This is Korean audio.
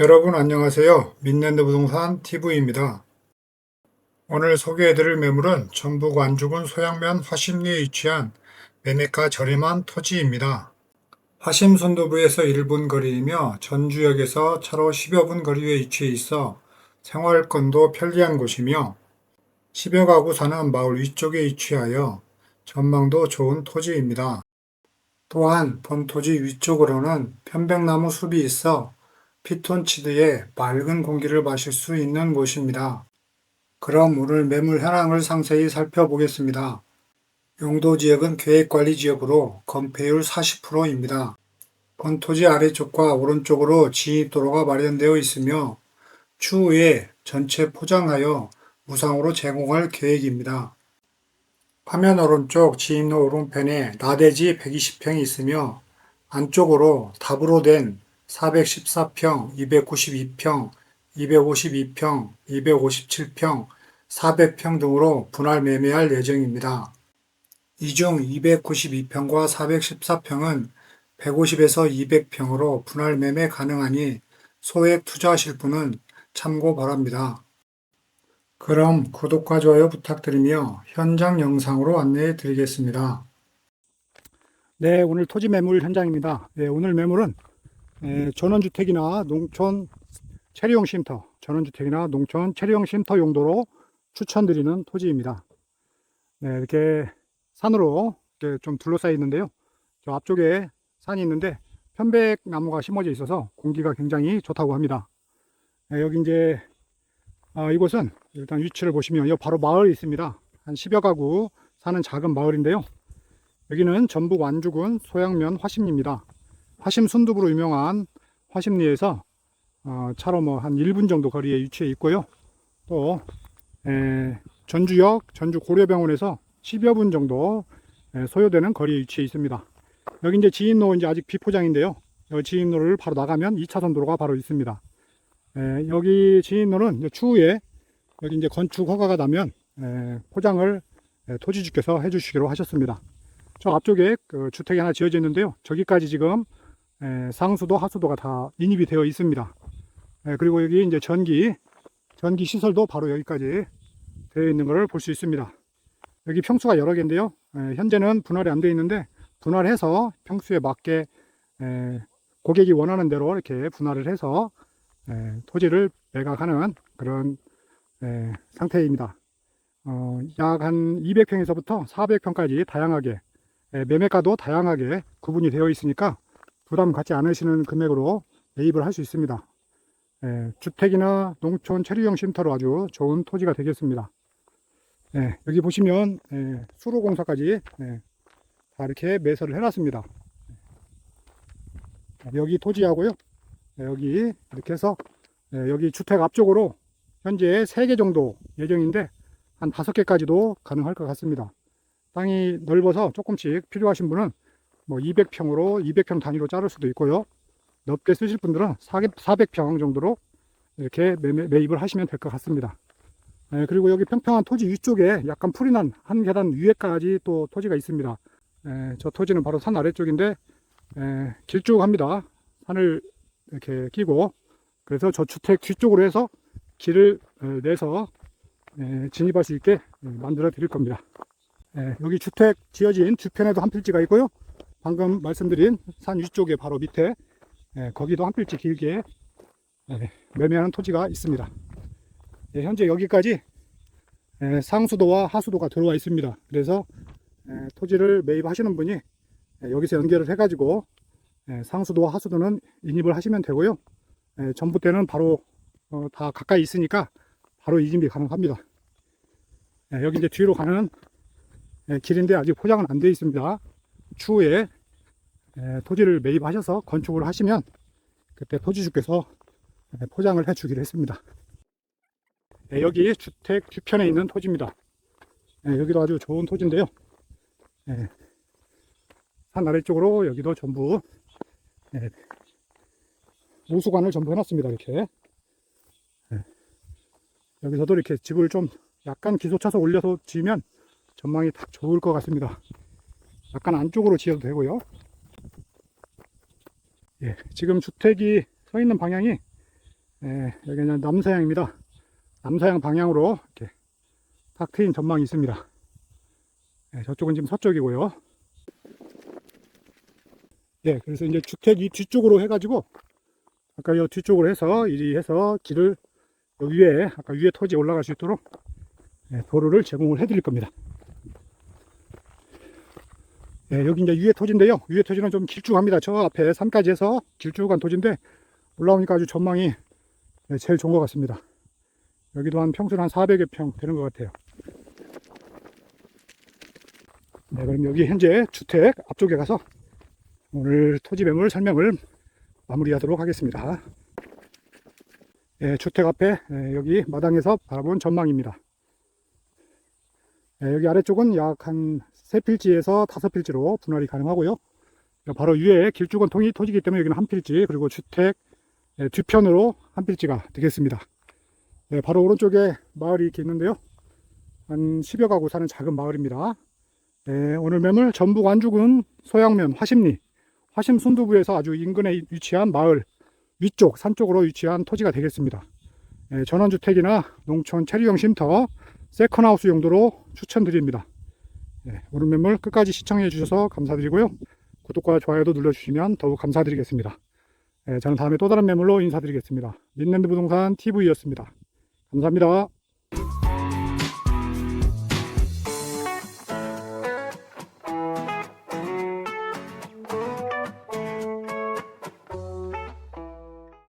여러분 안녕하세요. 민랜드 부동산 TV입니다. 오늘 소개해드릴 매물은 전북 완주군 소양면 화심리에 위치한 매매가 저렴한 토지입니다. 화심 선도부에서 1분 거리이며 전주역에서 차로 10여 분 거리에 위치해 있어 생활권도 편리한 곳이며 10여 가구 사는 마을 위쪽에 위치하여 전망도 좋은 토지입니다. 또한 본 토지 위쪽으로는 편백나무 숲이 있어 피톤치드의 맑은 공기를 마실 수 있는 곳입니다. 그럼 오늘 매물 현황을 상세히 살펴보겠습니다. 용도 지역은 계획관리 지역으로 건폐율 40%입니다. 본토지 아래쪽과 오른쪽으로 진입도로가 마련되어 있으며 추후에 전체 포장하여 무상으로 제공할 계획입니다. 화면 오른쪽 진입로 오른편에 나대지 120평이 있으며 안쪽으로 답으로 된 414평, 292평, 252평, 257평, 400평 등으로 분할 매매할 예정입니다. 이 중 292평과 414평은 150에서 200평으로 분할 매매 가능하니 소액 투자하실 분은 참고 바랍니다. 그럼 구독과 좋아요 부탁드리며 현장 영상으로 안내해 드리겠습니다. 네, 오늘 토지 매물 현장입니다. 네, 오늘 매물은 에, 전원주택이나 농촌 체류용 쉼터, 전원주택이나 농촌 체류용 쉼터 용도로 추천드리는 토지입니다. 네, 이렇게 산으로 이렇게 좀 둘러싸여 있는데요. 저 앞쪽에 산이 있는데 편백나무가 심어져 있어서 공기가 굉장히 좋다고 합니다. 네, 여기 이제 어, 이곳은 일단 위치를 보시면 여기 바로 마을이 있습니다. 한 10여 가구 사는 작은 마을인데요. 여기는 전북 완주군 소양면 화심리입니다. 화심 순두부로 유명한 화심리에서 어, 차로 뭐 한 1분 정도 거리에 위치해 있고요. 또 에, 전주역 전주 고려병원에서 10여 분 정도 에, 소요되는 거리에 위치해 있습니다. 여기 이제 지인로 이제 아직 비포장인데요. 여기 지인로를 바로 나가면 2차선 도로가 바로 있습니다. 에, 여기 지인로는 추후에 여기 이제 건축 허가가 나면 에, 포장을 에, 토지주께서 해주시기로 하셨습니다. 저 앞쪽에 그 주택이 하나 지어져 있는데요. 저기까지 지금 에, 상수도 하수도가 다 인입이 되어 있습니다. 에, 그리고 여기 이제 전기 전기 시설도 바로 여기까지 되어 있는 것을 볼 수 있습니다. 여기 평수가 여러 개인데요. 에, 현재는 분할이 안 되어 있는데 분할해서 평수에 맞게 에, 고객이 원하는 대로 이렇게 분할을 해서 에, 토지를 매각하는 그런 에, 상태입니다. 어, 약한 200평에서부터 400평까지 다양하게 에, 매매가도 다양하게 구분이 되어 있으니까 부담 갖지 않으시는 금액으로 매입을 할 수 있습니다. 에, 주택이나 농촌 체류용 쉼터로 아주 좋은 토지가 되겠습니다. 예, 여기 보시면 예, 수로 공사까지 예, 다 이렇게 매설을 해놨습니다. 여기 토지하고요. 예, 여기 이렇게 해서 예, 여기 주택 앞쪽으로 현재 3개 정도 예정인데 한 5개까지도 가능할 것 같습니다. 땅이 넓어서 조금씩 필요하신 분은 뭐 200평으로 200평 단위로 자를 수도 있고요. 넓게 쓰실 분들은 400평 정도로 이렇게 매매, 매입을 하시면 될 것 같습니다. 예, 그리고 여기 평평한 토지 위쪽에 약간 풀이 난 한 계단 위에까지 또 토지가 있습니다. 예, 저 토지는 바로 산 아래쪽인데 예, 길쭉합니다. 산을 이렇게 끼고 그래서 저 주택 뒤쪽으로 해서 길을 어, 내서 예, 진입할 수 있게 예, 만들어 드릴 겁니다. 예, 여기 주택 지어진 주편에도 한 필지가 있고요. 방금 말씀드린 산 위쪽에 바로 밑에 예, 거기도 한 필지 길게 예, 매매하는 토지가 있습니다. 예, 현재 여기까지 예, 상수도와 하수도가 들어와 있습니다. 그래서 예, 토지를 매입하시는 분이 예, 여기서 연결을 해가지고 예, 상수도와 하수도는 인입을 하시면 되고요. 예, 전봇대는 바로 어, 다 가까이 있으니까 바로 이진비 가능합니다. 예, 여기 이제 뒤로 가는 예, 길인데 아직 포장은 안 되어 있습니다. 추후에 예, 토지를 매입하셔서 건축을 하시면 그때 토지주께서 예, 포장을 해 주기로 했습니다. 예, 여기 주택 뒤편에 있는 토지입니다. 예, 여기도 아주 좋은 토지인데요. 예, 산 아래쪽으로 여기도 전부 예, 우수관을 전부 해놨습니다. 이렇게 예, 여기서도 이렇게 집을 좀 약간 기소차서 올려서 지으면 전망이 딱 좋을 것 같습니다. 약간 안쪽으로 지어도 되고요. 예, 지금 주택이 서 있는 방향이 예, 여기는 남서양입니다. 남서양 방향으로 이렇게 탁 트인 전망이 있습니다. 예, 저쪽은 지금 서쪽이고요. 예, 그래서 이제 주택 이 뒤쪽으로 해가지고 아까 이 뒤쪽으로 해서 이리 해서 길을 요 위에 아까 위에 토지에 올라갈 수 있도록 예, 도로를 제공을 해드릴 겁니다. 예, 여기 이제 위에 토지인데요. 위에 토지는 좀 길쭉합니다. 저 앞에 산까지 해서 길쭉한 토지인데 올라오니까 아주 전망이 네, 제일 좋은 것 같습니다. 여기도 한 평수는 한 400여 평 되는 것 같아요. 네, 그럼 여기 현재 주택 앞쪽에 가서 오늘 토지 매물 설명을 마무리하도록 하겠습니다. 예, 주택 앞에 예, 여기 마당에서 바라본 전망입니다. 예, 여기 아래쪽은 약 한 3필지에서 5필지로 분할이 가능하고요. 바로 위에 길쭉한 통이 토지기 때문에 여기는 한 필지 그리고 주택 예, 뒤편으로 한 필지가 되겠습니다. 네, 바로 오른쪽에 마을이 이렇게 있는데요. 한 10여 가구 사는 작은 마을입니다. 네, 오늘 매물 전북 안주군 소양면 화심리 화심 순두부에서 아주 인근에 위치한 마을 위쪽 산 쪽으로 위치한 토지가 되겠습니다. 네, 전원주택이나 농촌 체류형 쉼터 세컨하우스 용도로 추천드립니다. 네, 오늘 매물 끝까지 시청해 주셔서 감사드리고요. 구독과 좋아요도 눌러주시면 더욱 감사드리겠습니다. 네, 저는 다음에 또 다른 매물로 인사드리겠습니다. 민랜드 부동산 TV였습니다. 감사합니다.